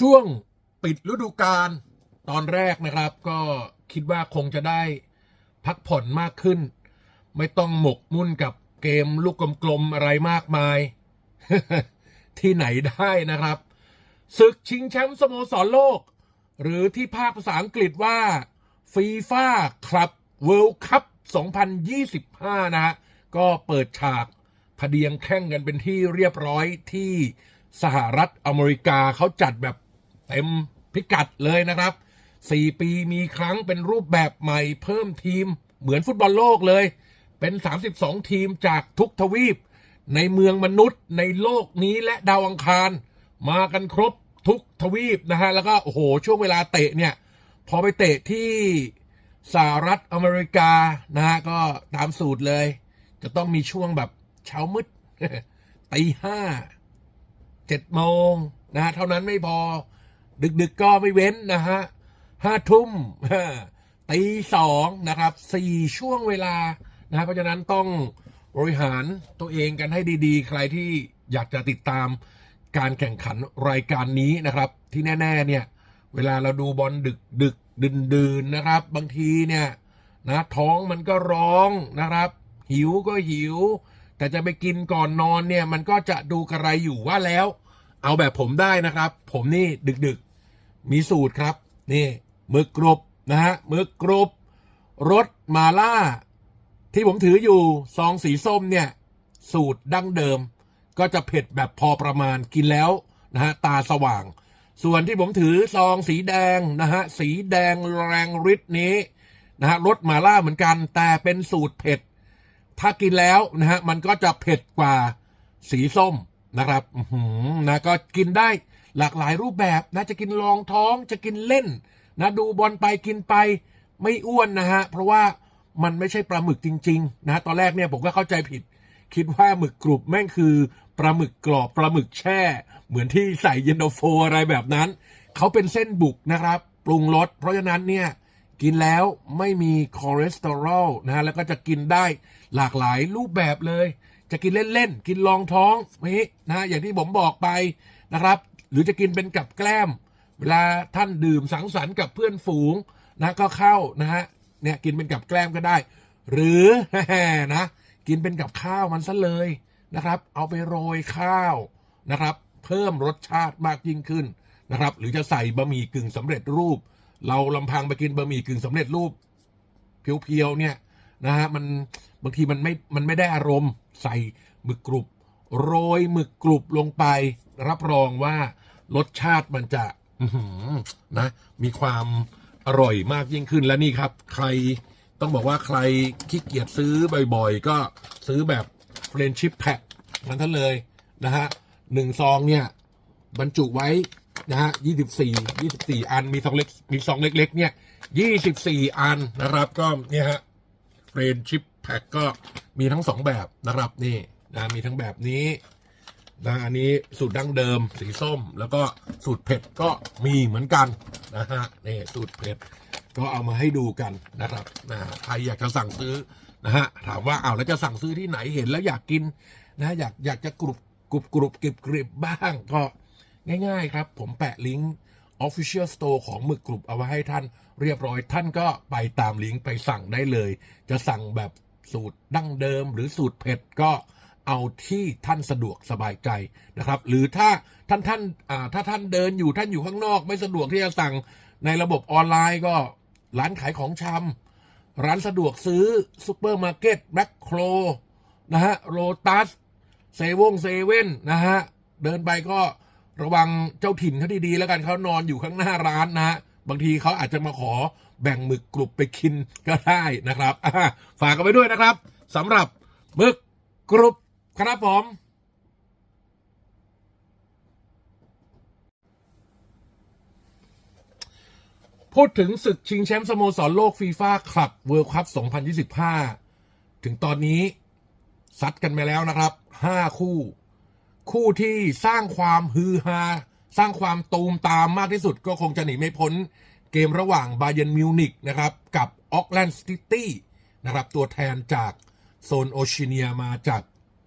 ช่วงปิดฤดูกาลตอนแรกนะครับ ก็คิดว่าคงจะได้พักผ่อนมากขึ้น ไม่ต้องหมกมุ่นกับเกมลูกกลมๆอะไรมากมาย ที่ไหนได้นะครับศึกชิงแชมป์สโมสรโลก หรือที่ภาคภาษาอังกฤษว่าฟีฟ่าครับเวิลด์คัพ2025 นะฮะก็เปิดฉากพเดียงแข่งกันเป็นที่เรียบร้อยที่สหรัฐอเมริกาเขาจัดแบบ เต็มพิกัดเลยนะครับ 4 ปีมีครั้งเป็นรูปแบบใหม่เพิ่มทีมเหมือนฟุตบอลโลกเลย เป็น 32 ทีมจากทุกทวีป ในเมืองมนุษย์ในโลกนี้และดาวอังคาร มากันครบทุกทวีปนะฮะ แล้วก็โอ้โหช่วงเวลาเตะเนี่ย พอไปเตะที่สหรัฐอเมริกานะฮะ ก็ตามสูตรเลย จะต้องมีช่วงแบบเช้ามืดตีห้าเจ็ดโมงนะฮะ เท่านั้นไม่พอ ดึกๆก็ไม่เว้นนะฮะห้าทุ่มตีสองนะครับสี่ช่วงเวลานะเพราะฉะนั้นต้องบริหารตัวเองกันให้ดีๆ ใครที่อยากจะติดตามการแข่งขันรายการนี้นะครับ ที่แน่ๆเนี่ย เวลาเราดูบอลดึกดึกดืนดื่นๆนะครับ บางทีเนี่ยนะท้องมันก็ร้องนะครับ หิวก็หิว แต่จะไปกินก่อนนอนเนี่ย มันก็จะดูกระไรอยู่ว่าแล้ว เอาแบบผมได้นะครับ ผมนี่ดึกๆ มีสูตรครับ นี่หมึกกรุบนะฮะหมึกกรุบรสมาล่า ที่ผมถืออยู่ซองสีส้มเนี่ย สูตรดั้งเดิม ก็จะเผ็ดแบบพอประมาณกินแล้วนะฮะตาสว่าง ส่วนที่ผมถือซองสีแดงนะฮะสีแดงแรงฤทธิ์นี้นะฮะรสมาล่าเหมือนกัน แต่เป็นสูตรเผ็ด ถ้ากินแล้วนะฮะมันก็จะเผ็ดกว่าสีส้มนะครับนะก็กินได้ หลากหลายรูปแบบนะจะกินรองท้องจะกินเล่นนะดูบอลไปกินไปไม่อ้วนนะฮะเพราะว่ามันไม่ใช่ปลาหมึกจริง ๆ นะ ตอนแรกเนี่ยผมก็เข้าใจผิด คิดว่าหมึกกรุบแม่งคือปลาหมึกกรอบปลาหมึกแช่ เหมือนที่ใส่เย็นตาโฟอะไรแบบนั้น เขาเป็นเส้นบุกนะครับ ปรุงรสเพราะฉะนั้นเนี่ยกินแล้วไม่มีคอเลสเตอรอลนะฮะแล้วก็จะกินได้หลากหลายรูปแบบเลย จะกินเล่นๆ กินรองท้องนี่นะอย่างที่ผมบอกไปนะครับ หรือจะกินเป็นกับแกล้ม เวลาท่านดื่มสังสรรค์กับเพื่อนฝูงนะก็เข้านะฮะเนี่ยกินเป็นกับแกล้มก็ได้ หรือนะกินเป็นกับข้าวมันซะเลยนะครับ เอาไปโรยข้าวนะครับ เพิ่มรสชาติมากยิ่งขึ้นนะครับ หรือจะใส่บะหมี่กึ่งสำเร็จรูป เราลำพังไปกินบะหมี่กึ่งสำเร็จรูปเพียวๆเนี่ยนะฮะมันบางทีมันไม่มันไม่ได้อารมณ์ใส่หมึกกรุบ โรยหมึกกรุบลงไป รับรองว่ารสชาติมันจะนะ มีความอร่อยมากยิ่งขึ้นและนี่ครับ ใครต้องบอกว่าใครขี้เกียจซื้อบ่อยๆ ก็ซื้อแบบเฟรนชิพแพ็คนั้นท่านเลยนะฮะหนึ่งซองเนี่ย บรรจุไว้นะฮะยี่สิบสี่ยี่สิบสี่อันมีซองเล็กมีซองเล็ก ๆ เนี่ยยี่สิบสี่อันนะครับ ก็เนี่ยฮะเฟรนชิพแพ็คก็มีทั้งสองแบบนะครับนี่ นะมีทั้งแบบนี้นะอันนี้สูตรดั้งเดิมสีส้ม แล้วก็สูตรเผ็ดก็มีเหมือนกันนะฮะนี่สูตรเผ็ดก็เอามาให้ดูกันนะครับนะใครอยากจะสั่งซื้อนะฮะถามว่าเอาแล้วจะสั่งซื้อที่ไหนเห็นแล้วอยากกินนะอยากอยากจะกรุบกรุบกรุบกริบกริบบ้างก็ง่ายๆครับ ผมแปะลิงก์ Official Store ของหมึกกรุบเอาไว้ให้ท่านเรียบร้อยท่านก็ไปตามลิงก์ไปสั่งได้เลย จะสั่งแบบสูตรดั้งเดิมหรือสูตรเผ็ดก็ เอาที่ท่านสะดวกสบายใจนะครับ หรือถ้าท่านท่านถ้าท่านเดินอยู่ท่านอยู่ข้างนอก ไม่สะดวกที่จะสั่งในระบบออนไลน์ก็ร้านขายของชำร้านสะดวกซื้อซูเปอร์มาร์เก็ตแมคโครนะฮะโรตัสเซเว่นเซเว่นนะฮะเดินไปก็ระวังเจ้าถิ่นเขาดีๆ แล้วกันเขานอนอยู่ข้างหน้าร้านนะฮะบางทีเขาอาจจะมาขอแบ่งหมึกกรุบไปกินก็ได้นะครับฝากกันไปด้วยนะครับสำหรับหมึกกรุบ ครับผม พูดถึงศึกชิงแชมป์สโมสรโลกฟีฟ่าคลับเวิลด์คัพ 2025 ถึงตอนนี้ ซัดกันไปแล้วนะครับ 5 คู่ คู่ที่สร้างความฮือฮา สร้างความตูมตามมากที่สุดก็คงจะหนีไม่พ้นเกมระหว่างบาเยนมิวนิกนะครับ กับออกแลนด์ซิตี้นะครับ ตัวแทนจากโซนโอชิเนียมาจาก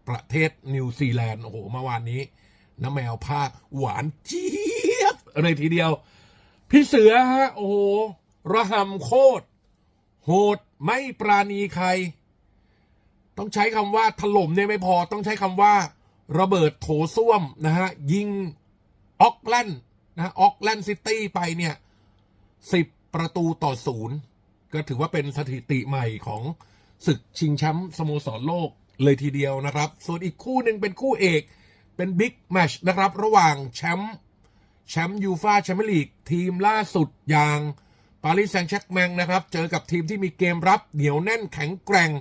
ประเทศนิวซีแลนด์โอ้โหเมื่อวานนี้น้ำแมวภาคหวานเจี๊ยบเลยทีเดียว พี่เสือฮะโอ้โหระหำโคตร โหดไม่ปราณีใคร ต้องใช้คำว่าถล่มเนี่ยไม่พอต้องใช้คำว่า ระเบิดโถส้วมนะฮะ ยิงออกแลนด์นะออกแลนด์ซิตี้ไปเนี่ยสิบประตูต่อศูนย์ก็ถือว่าเป็นสถิติใหม่ของศึกชิงแชมป์สโมสรโลก เลยทีเดียวนะครับ ส่วนอีกคู่หนึ่งเป็นคู่เอกเป็นบิ๊กแมชนะครับ ระหว่างแชมป์แชมป์ยูฟาแชมเปี้ยนลีกทีมล่าสุดอย่างปารีสแซงต์แชร์กแมงนะครับ เจอกับทีมที่มีเกมรับเหนียวแน่นแข็งแกร่ง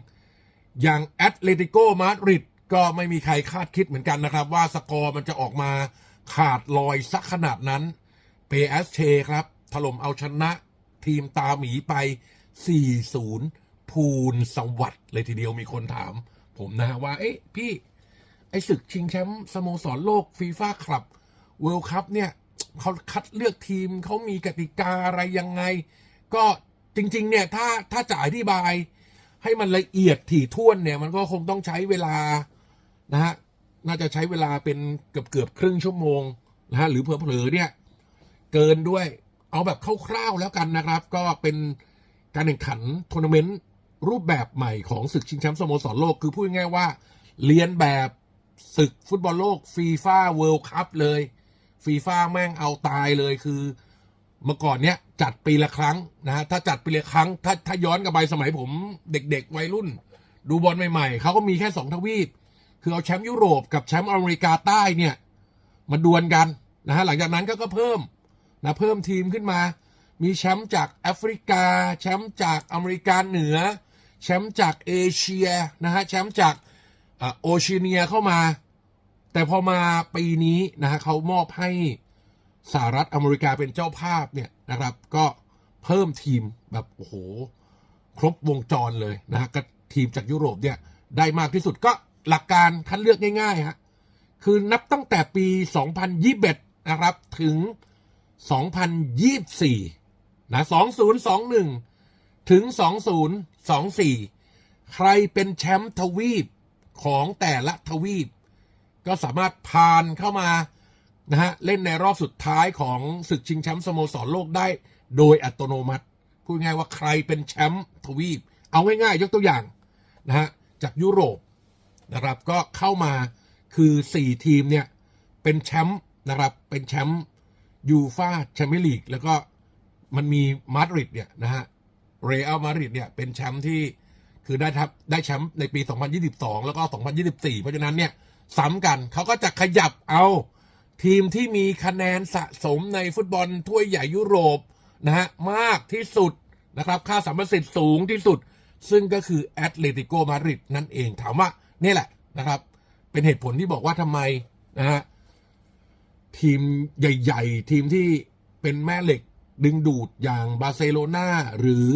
อย่างแอตเลติโกมาดริดก็ไม่มีใครคาดคิดเหมือนกันนะครับ ว่าสกอร์มันจะออกมาขาดลอยสักขนาดนั้นเปเอสเชครับ ถล่มเอาชนะทีมตาหมีไป 4-0ภูลสวัสด์เลยทีเดียวมีคนถาม ผมนะฮะว่าเอ๊ะพี่ไอศึกชิงแชมป์สโมสรโลกฟีฟ่าคลับเวิลด์คัพเนี่ยเขาคัดเลือกทีมเขามีกติกาอะไรยังไง ก็จริง ๆ เนี่ยถ้าถ้าจะอธิบาย ให้มันละเอียดถี่ถ้วนเนี่ย มันก็คงต้องใช้เวลานะฮะน่าจะใช้เวลาเป็นเกือบเกือบครึ่งชั่วโมงนะฮะหรือเผลอๆเนี่ย เกินด้วยเอาแบบคร่าวๆแล้วกันนะครับ ก็เป็นการแข่งขันทัวร์นาเมนต์ รูปแบบใหม่ของศึกชิงแชมป์สโมสรโลก คือพูดง่ายว่า เรียนแบบศึกฟุตบอลโลกฟีฟ่าเวิลด์คัพเลยฟีฟ่าแม่งเอาตายเลยคือ เมื่อก่อนเนี้ยจัดปีละครั้งนะฮะถ้าจัดปีละครั้ง ถ้าถ้าย้อนกลับไปสมัยผมเด็กๆ วัยรุ่น ดูบอลใหม่ ๆเขาก็มีแค่สองทวีป คือเอาแชมป์ยุโรปกับแชมป์อเมริกาใต้เนี่ยมาดวลกันนะฮะหลังจากนั้นก็ก็เพิ่มนะเพิ่มทีมขึ้นมา มีแชมป์จากแอฟริกา แชมป์จากอเมริกาเหนือ แชมป์จากเอเชียนะฮะแชมป์จากอโอเชียเนียเข้ามา แต่พอมาปีนี้นะฮะเขามอบให้สหรัฐอเมริกาเป็นเจ้าภาพเนี่ยนะครับ ก็เพิ่มทีมแบบโอ้โหครบวงจรเลยนะฮะก็ทีมจากยุโรปเนี่ยได้มากที่สุดก็หลักการคัดเลือกง่ายๆฮะคือนับตั้งแต่ปี 2021 นะครับถึง 2024นะ2021 ถึง 2024 สองสี่ใครเป็นแชมป์ทวีปของแต่ละทวีป ก็สามารถผ่านเข้ามานะฮะเล่นในรอบสุดท้ายของศึกชิงแชมป์สโมสรโลกได้โดยอัตโนมัติ พูดง่ายว่าใครเป็นแชมป์ทวีป เอาง่ายๆ ยกตัวอย่างนะฮะจากยุโรปนะครับก็เข้ามาคือ 4 ทีมเนี่ยเป็นแชมป์นะครับเป็นแชมป์ยูฟาแชมเปี้ยนลีกแล้วก็มันมีมาดริดเนี่ยนะฮะ เรอัลมาดริดเนี่ยเป็นแชมป์ที่คือได้ทับได้แชมป์ในปี 2022 แล้วก็ 2024 เพราะฉะนั้นเนี่ยซ้ำกันเขาก็จะขยับเอาทีมที่มีคะแนนสะสมในฟุตบอลถ้วยใหญ่ยุโรปนะฮะมากที่สุดนะครับ ค่าสัมประสิทธิ์สูงที่สุด ซึ่งก็คือแอตเลติโกมาดริดนั่นเองถามว่านี่แหละนะครับ เป็นเหตุผลที่บอกว่าทำไมนะฮะทีมใหญ่ ๆ ทีมที่เป็นแม่เหล็ก ดึงดูดอย่างบาร์เซโลนาหรือ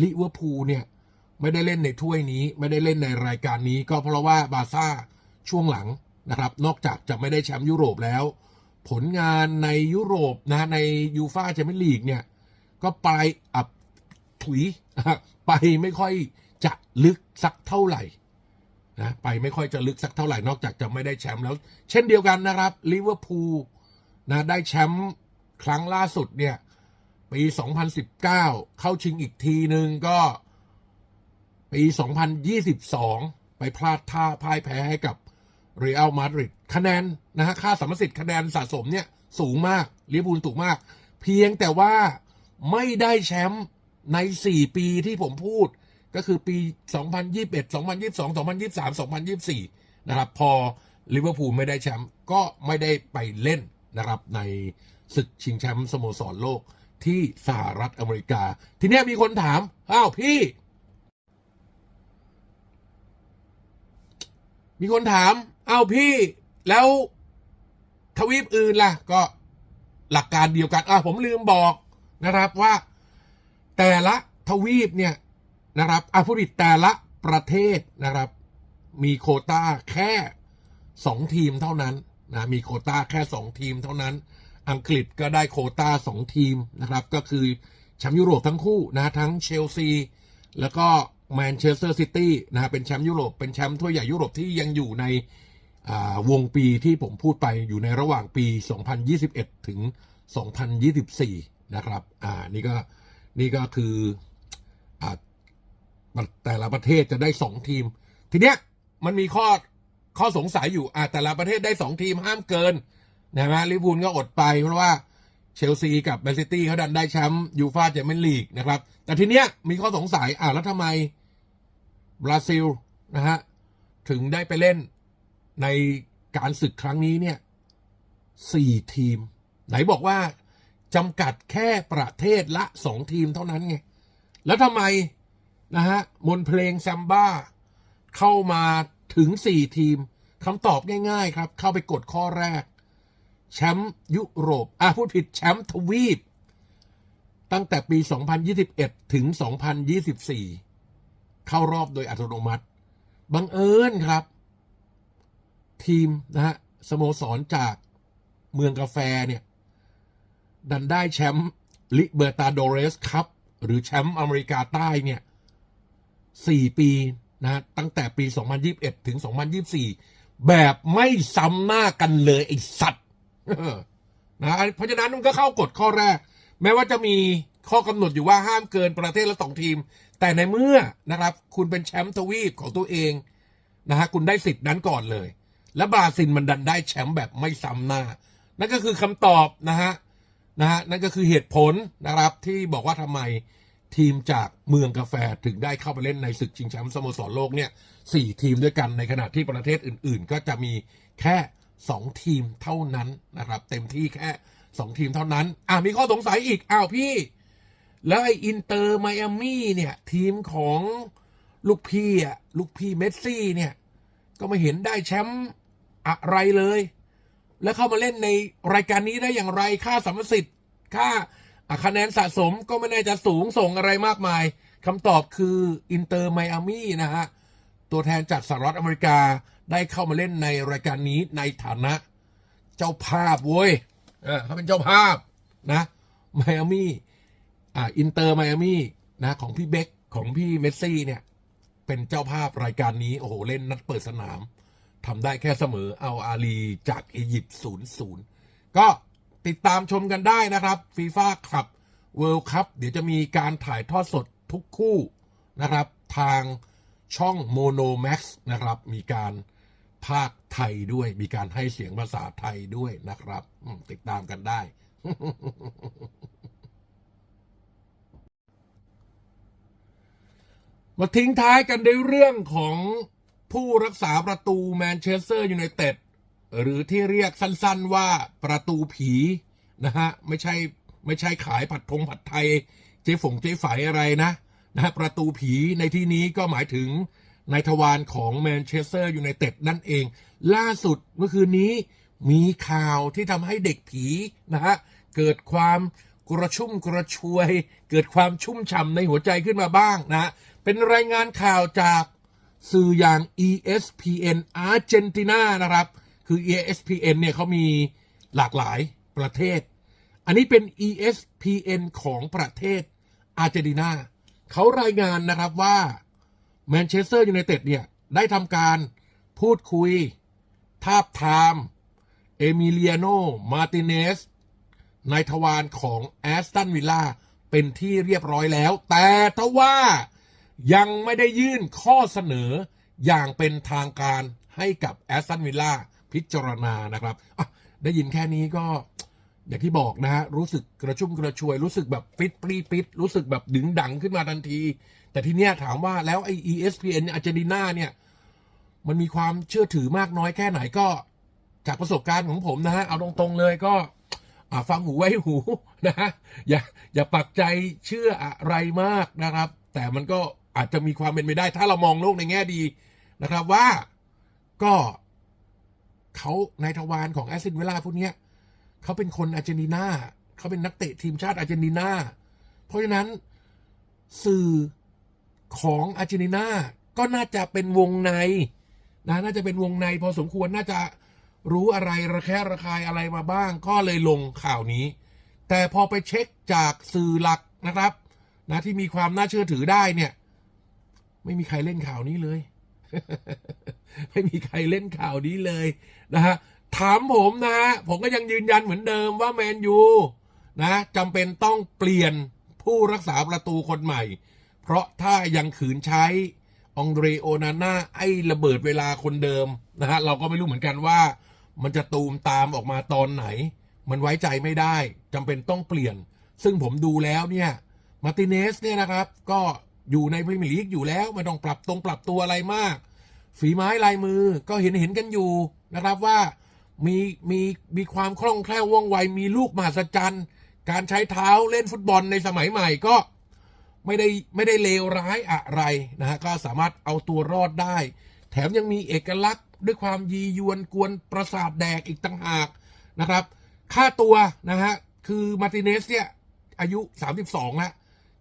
ลิเวอร์พูลเนี่ย ไม่ได้เล่นในถ้วยนี้ ไม่ได้เล่นในรายการนี้ ก็เพราะว่าบาซ่าช่วงหลังนะครับ นอกจากจะไม่ได้แชมป์ยุโรปแล้ว ผลงานในยุโรปนะในยูฟาแชมเปี้ยนลีกเนี่ย ก็ไปอับถุยไปไม่ค่อยจะลึกสักเท่าไหร่นะไปไม่ค่อยจะลึกสักเท่าไหร่นอกจากจะไม่ได้แชมป์แล้ว เช่นเดียวกันนะครับลิเวอร์พูลนะได้แชมป์ครั้งล่าสุดเนี่ย ปี 2019 เข้าชิงอีกทีหนึ่งก็ ปี 2022 ไปพลาดท่าพ่ายแพ้ให้กับเรอัลมาดริดคะแนนนะฮะค่าสัมรสิทธิ์คะแนนสะสมเนี่ยสูงมากลิเวอร์พูลสูงมาก เพียงแต่ว่าไม่ได้แชมป์ใน 4 ปีที่ผมพูด ก็คือปี 2021 2022 2023 2024 นะครับ พอลิเวอร์พูลไม่ได้แชมป์ก็ไม่ได้ไปเล่นนะครับในศึกชิงแชมป์สโมสรโลก ที่สหรัฐอเมริกา ทีนี้มีคนถาม อ้าวพี่ มีคนถาม อ้าวพี่ แล้วทวีปอื่นล่ะ ก็หลักการเดียวกันอะผมลืมบอกนะครับว่า แต่ละทวีปเนี่ยนะครับอะผู้ผิดแต่ละประเทศนะครับ มีโคต้าแค่สองทีมเท่านั้นนะมีโคต้าแค่สองทีมเท่านั้น อังกฤษก็ได้โคต้าสองทีมนะครับ ก็คือแชมป์ยุโรปทั้งคู่นะทั้งเชลซีแล้วก็แมนเชสเตอร์ซิตี้นะเป็นแชมป์ยุโรปเป็นแชมป์ถ้วยใหญ่ยุโรปที่ยังอยู่ในอ่าวงปีที่ผมพูดไปอยู่ในระหว่างปี 2021 ถึง 2024 นะครับอ่านี่ก็นี่ก็คืออ่าแต่ละประเทศจะได้สองทีม ทีเนี้ยมันมีข้อข้อสงสัยอยู่อ่าแต่ละประเทศได้สองทีมห้ามเกิน นะฮะลิเวอร์พูลก็อดไปเพราะว่าเชลซีกับแมนซิตี้เขาดันได้แชมป์ยูฟาแชมเปี้ยนลีกนะครับ แต่ทีเนี้ยมีข้อสงสัยอ่าแล้วทำไมบราซิลนะฮะถึงได้ไปเล่นในการศึกครั้งนี้เนี่ยสี่ทีม ไหนบอกว่าจำกัดแค่ประเทศละสองทีมเท่านั้นไง แล้วทำไมนะฮะมนเพลงแซมบ้าเข้ามาถึงสี่ทีมคำตอบง่าย ๆ ครับ เข้าไปกดข้อแรก แชมป์ยุโรปอะพูดผิดแชมป์ทวีป ตั้งแต่ปี 2021 ถึง 2024 เข้ารอบโดยอัตโนมัติ บังเอิญครับ ทีมนะฮะสโมสรจากเมืองกาแฟเนี่ย ดันได้แชมป์ลิเบอร์ตาโดเรสครับ หรือแชมป์อเมริกาใต้เนี่ยสี่ปีนะตั้งแต่ปี 2021 ถึง 2024 แบบไม่ซ้ำหน้ากันเลยไอสัตว์ นะเพราะฉะนั้นมันก็เข้ากฎข้อแรก แม้ว่าจะมีข้อกำหนดอยู่ว่าห้ามเกินประเทศละสองทีม แต่ในเมื่อนะครับ คุณเป็นแชมป์ทวีปของตัวเองนะฮะคุณได้สิทธิ์นั้นก่อนเลย และบราซิลมันดันได้แชมป์แบบไม่ซ้ำหน้า นั่นก็คือคำตอบนะฮะนะฮะนั่นก็คือเหตุผลนะครับที่บอกว่าทำไมทีมจากเมืองกาแฟถึงได้เข้าไปเล่นในศึกชิงแชมป์สโมสรโลกเนี่ยสี่ทีมด้วยกันในขณะที่ประเทศอื่น ๆ ก็จะมีแค่ สองทีมเท่านั้นนะครับ เต็มที่แค่สองทีมเท่านั้น อะมีข้อสงสัยอีก อ้าวพี่ แล้วไออินเตอร์ไมอามี่เนี่ย ทีมของลูกพี่อะลูกพี่เมสซี่เนี่ย ก็ไม่เห็นได้แชมป์อะไรเลย แล้วเข้ามาเล่นในรายการนี้ได้อย่างไรค่าสัมสิทธิ์ค่าคะแนนสะสมก็ไม่แน่าจะสูงส่งอะไรมากมายคำตอบคืออินเตอร์ไมอามี่นะฮะ ตัวแทนจากสหรัฐอเมริกา ได้เข้ามาเล่นในรายการนี้ในฐานะ เจ้าภาพเว้ยเออเขาเป็นเจ้าภาพนะไมอามี่อ่าอินเตอร์ไมอามี่นะของพี่เบคของพี่เมสซี่เนี่ย เป็นเจ้าภาพรายการนี้ โอ้โห เล่นนัดเปิดสนามทำได้แค่เสมอเอาอาลีจากอียิปต์ศูนย์ศูนย์ก็ติดตามชมกันได้นะครับฟีฟ่าคับเวิลด์คัพเดี๋ยวจะมีการถ่ายทอดสดทุกคู่นะครับ ทางช่องโมโนแม็กซ์นะครับ มีการ ภาคไทยด้วย มีการให้เสียงภาษาไทยด้วยนะครับ ติดตามกันได้ มาทิ้งท้ายกันในเรื่องของผู้รักษาประตูแมนเชสเตอร์ยูไนเต็ดหรือที่เรียกสั้นๆว่าประตูผีนะฮะ ไม่ใช่ไม่ใช่ขายผัดพงผัดไทย เจ๊ฝงเจ๊ฝายอะไรนะนะะประตูผีในที่นี้ก็หมายถึง ในทวารของแมนเชสเตอร์ยูไนเต็ดนั่นเอง ล่าสุดเมื่อคืนนี้มีข่าวที่ทำให้เด็กผีนะฮะเกิดความกระชุ่มกระชวย เกิดความชุ่มฉ่ำในหัวใจขึ้นมาบ้างนะฮะเป็นรายงานข่าวจากสื่ออย่าง ESPN อาร์เจนตินานะครับ คือ ESPN เนี่ยเขามีหลากหลายประเทศ อันนี้เป็น ESPN ของประเทศอาร์เจนตินาเขารายงานนะครับว่า แมนเชสเตอร์ยูไนเต็ดเนี่ยได้ทำการพูดคุย ทาบทาม เอมิเลียโน มาติเนสนายทวารของแอสตันวิลล่าเป็นที่เรียบร้อยแล้ว แต่ทว่ายังไม่ได้ยื่นข้อเสนออย่างเป็นทางการให้กับแอสตันวิลล่าพิจารณานะครับ ได้ยินแค่นี้ก็อย่างที่บอกนะฮะรู้สึกกระชุ่มกระชวย รู้สึกแบบฟิตปรีปิดรู้สึกแบบดึงดังขึ้นมาทันที แต่ทีเนี้ยถามว่าแล้วไอ ESPN อาร์เจนตินาเนี่ย มันมีความเชื่อถือมากน้อยแค่ไหนก็จากประสบการณ์ของผมนะฮะ เอาตรงๆเลยก็ฟังหูไว้หูนะฮะอย่าอย่าปักใจเชื่ออะไรมากนะครับ แต่มันก็อาจจะมีความเป็นไปได้ ถ้าเรามองโลกในแง่ดีนะครับว่าก็เขาในทวารของแอสซินเวลาพวกเนี้ยเขาเป็นคนอาร์เจนตินาเขาเป็นนักเตะทีมชาติอาร์เจนตินาเพราะฉะนั้นสื่อ ของอาร์เจนตินาก็น่าจะเป็นวงในนะน่าจะเป็นวงในพอสมควรน่าจะรู้อะไรระแคะระคายอะไรมาบ้าง ก็เลยลงข่าวนี้ แต่พอไปเช็คจากสื่อหลักนะครับนะที่มีความน่าเชื่อถือได้เนี่ย ไม่มีใครเล่นข่าวนี้เลย ไม่มีใครเล่นข่าวนี้เลยนะฮะถามผมนะฮะผมก็ยังยืนยันเหมือนเดิมว่าแมนยูนะจำเป็นต้องเปลี่ยนผู้รักษาประตูคนใหม่ เพราะถ้ายังขืนใช้องเดรโอนาน่าไอ้ระเบิดเวลาคนเดิมนะฮะเราก็ไม่รู้เหมือนกันว่า มันจะตูมตามออกมาตอนไหน มันไว้ใจไม่ได้จำเป็นต้องเปลี่ยน ซึ่งผมดูแล้วเนี่ยมาร์ติเนสเนี่ยนะครับ ก็อยู่ในพรีเมียร์ลีกอยู่แล้วไม่ต้องปรับตรงปรับตัวอะไรมาก ฝีไม้ลายมือก็เห็นเห็นกันอยู่นะครับว่ามีมีมีความคล่องแคล่วว่องไวมีลูกมหัศจรรย์ การใช้เท้าเล่นฟุตบอลในสมัยใหม่ก็ ไม่ได้ไม่ได้เลวร้ายอะไรนะฮะก็สามารถเอาตัวรอดได้ แถมยังมีเอกลักษณ์ด้วยความยียวนกวนประสาทแดกอีกต่างหากนะครับ ค่าตัวนะฮะคือมาติเนสเนี่ยอายุ 32แล้ว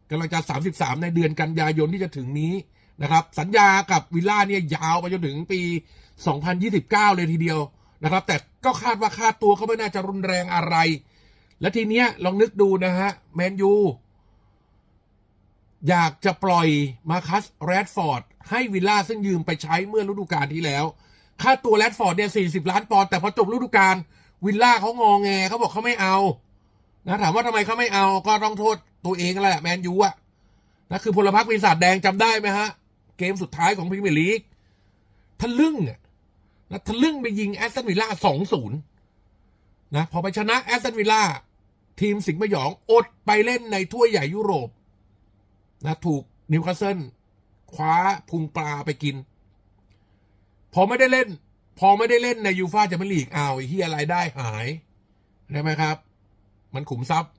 กำลังจะ 33 ในเดือนกันยายนที่จะถึงนี้นะครับสัญญากับวิลล่าเนี่ยยาวไปจนถึงปี 2029 เลยทีเดียวนะครับ แต่ก็คาดว่าค่าตัวก็ไม่น่าจะรุนแรงอะไร และทีเนี้ยลองนึกดูนะฮะแมนยู อยากจะปล่อยมาคัสแรดฟอร์ดให้วิลล่าซึ่งยืมไปใช้เมื่อฤดูกาลที่แล้ว ค่าตัวแรดฟอร์ดเนี่ย40ล้านปอนด์แต่พอจบฤดูกาลวิลล่าเขางองแงเขาบอกเขาไม่เอานะถามว่าทำไมเขาไม่เอาก็ต้องโทษตัวเองแหละแมนยูอะนะคือพลพรรคปีศาจแดงจำได้ไหมฮะ เกมสุดท้ายของพรีเมียร์ลีกทะลึ่งอะนะทะลึ่งไปยิงแอสตันวิลล่าสองศูนย์นะพอไปชนะแอสตันวิลล่าทีมสิงห์มยองอดไปเล่นในถ้วยใหญ่ยุโรป นะถูกนิวคาสเซิลคว้าพุงปลาไปกิน พอไม่ได้เล่น พอไม่ได้เล่นในยูฟ่าจะไม่ลีกอ้าวไอ้ที่อะไรายได้หายได้ไหมครับ มันขุมทรัพย์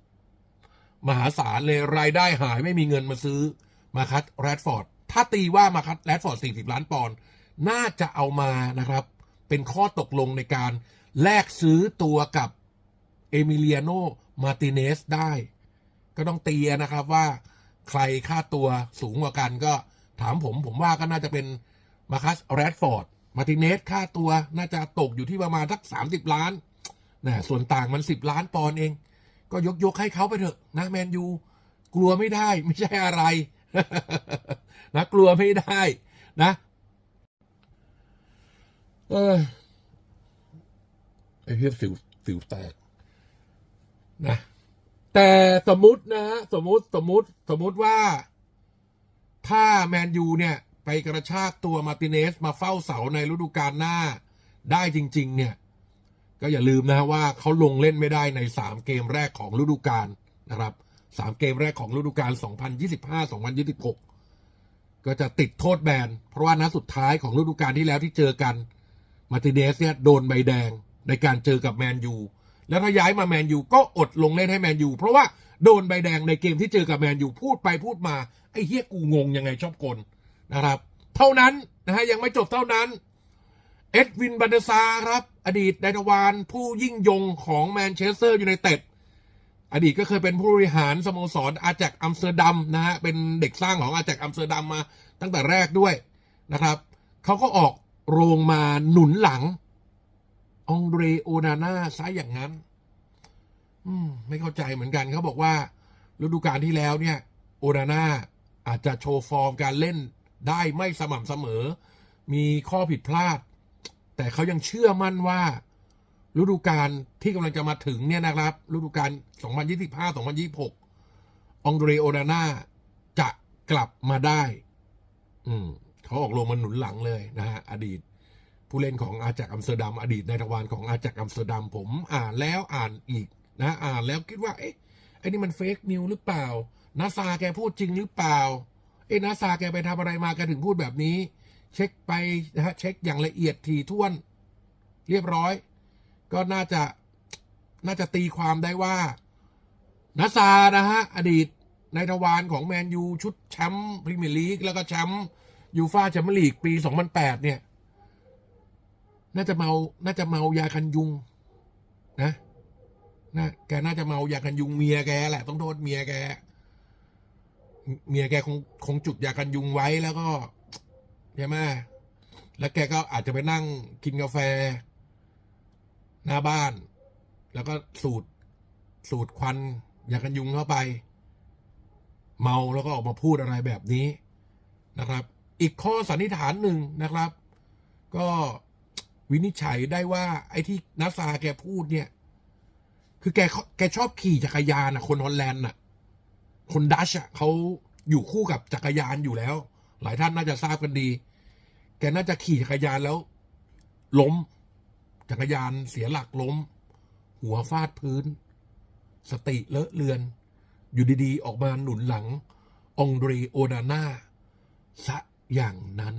มหาศาลเลยรายได้หายไม่มีเงินมาซื้อมาคัตแรดฟอร์ดถ้าตีว่ามาคัตแรดฟอร์ด40ล้านปอนด์น่าจะเอามานะครับ เป็นข้อตกลงในการแลกซื้อตัวกับเอมิเลียโนมาติเนสได้ ก็ต้องตีนะครับว่า ใครค่าตัวสูงกว่ากันก็ถามผมผมว่าก็น่าจะเป็นมาคัสแรดฟอร์ดมาติเนสค่าตัวน่าจะตกอยู่ที่ประมาณสัก 30 ล้านนะส่วนต่างมัน 10 ล้านปอนด์เอง ก็ยกยกให้เขาไปเถอะนะแมนยูกลัวไม่ได้ไม่ใช่อะไรนะกลัวไม่ได้นะเออไอ้เพียสิวสิวแตกนะ แต่สมมุตินะฮะสมมุติสมมุติสมมุติว่า ถ้าแมนยูเนี่ย ไปกระชากตัวมาร์ติเนสมาเฝ้าเสาในฤดูกาลหน้าได้จริง ๆ เนี่ย ก็อย่าลืมนะว่าเขาลงเล่นไม่ได้ใน 3 เกมแรกของฤดูกาลนะครับ3เกมแรกของฤดูกาล2025-2026 ก็จะติดโทษแบนเพราะว่านัดสุดท้ายของฤดูกาลที่แล้วที่เจอกันมาร์ติเนสเนี่ยโดนใบแดงในการเจอกับแมนยู แล้วถ้าย้ายมาแมนยูก็อดลงเล่นให้แมนยูเพราะว่าโดนใบแดงในเกมที่เจอกับแมนยูพูดไปพูดมาไอ้เฮียกูงงยังไงชอบกลนะครับ เท่านั้นนะฮะยังไม่จบเท่านั้น เอ็ดวินบันเดซาครับ อดีตไดนาวานผู้ยิ่งยงของแมนเชสเตอร์ยูไนเต็ดอดีตก็เคยเป็นผู้บริหารสโมสรอาจากอัมสเตอร์ดัมนะฮะเป็นเด็กสร้างของอาจากอัมสเตอร์ดัมมาตั้งแต่แรกด้วยนะครับเขาก็ออกโรงมาหนุนหลัง องเดรโอนาน่าซะอย่างนั้น อืม ไม่เข้าใจเหมือนกันเขาบอกว่าฤดูกาลที่แล้วเนี่ย โอนาน่าอาจจะโชว์ฟอร์มการเล่นได้ไม่สม่ำเสมอ มีข้อผิดพลาด แต่เขายังเชื่อมั่นว่า ฤดูกาลที่กำลังจะมาถึงเนี่ยนะครับ ฤดูกาล 2025-2026 องเดรโอนาน่าจะกลับมาได้ อืมเขาออกลงมาหนุนหลังเลยนะฮะอดีต ผู้เล่นของอาจากอัมสเตอร์ดัมอดีตนายทวารของอาจากอัมสเตอร์ดัมผมอ่านแล้วอ่านอีกนะอ่านแล้วคิดว่าเอ๊ะไอ้นี่มันเฟกนิวหรือเปล่านาซาแกพูดจริงหรือเปล่าเอ๊ะนาซาแกไปทำอะไรมาแกถึงพูดแบบนี้ เช็คไปนะฮะเช็คอย่างละเอียดถี่ถ้วน เรียบร้อย ก็น่าจะน่าจะตีความได้ว่านาซานะฮะอดีตนายทวารของแมนยูชุดแชมป์พรีเมียร์ลีกแล้วก็แชมป์ยูฟ่าแชมเปี้ยนลีกปี 2008 เนี่ย น่าจะเมา น่าจะเมายาคันยุง นะนะแกน่าจะเมายากันยุงเมียแกแหละ ต้องโทษเมียแก เมียแกคงคงจุดยากันยุงไว้แล้วก็ใช่ไหมแล้วแกก็อาจจะไปนั่งกินกาแฟ หน้าบ้าน แล้วก็สูดสูดควันยากันยุงเข้าไป เมาแล้วก็ออกมาพูดอะไรแบบนี้นะครับ อีกข้อสันนิษฐานหนึ่งนะครับ ก็ วินิจฉัยได้ว่าไอ้ที่นาซาแกพูดเนี่ย คือแกแกชอบขี่จักรยานอะคนฮอลแลนด์อะคนดัชอะเขาอยู่คู่กับจักรยานอยู่แล้ว หลายท่านน่าจะทราบกันดี แกน่าจะขี่จักรยานแล้ว ล้ม จักรยานเสียหลักล้ม หัวฟาดพื้น สติเลอะเลือน อยู่ดีๆ ออกมาหนุนหลัง องเดรีโอนาน่าซะอย่างนั้น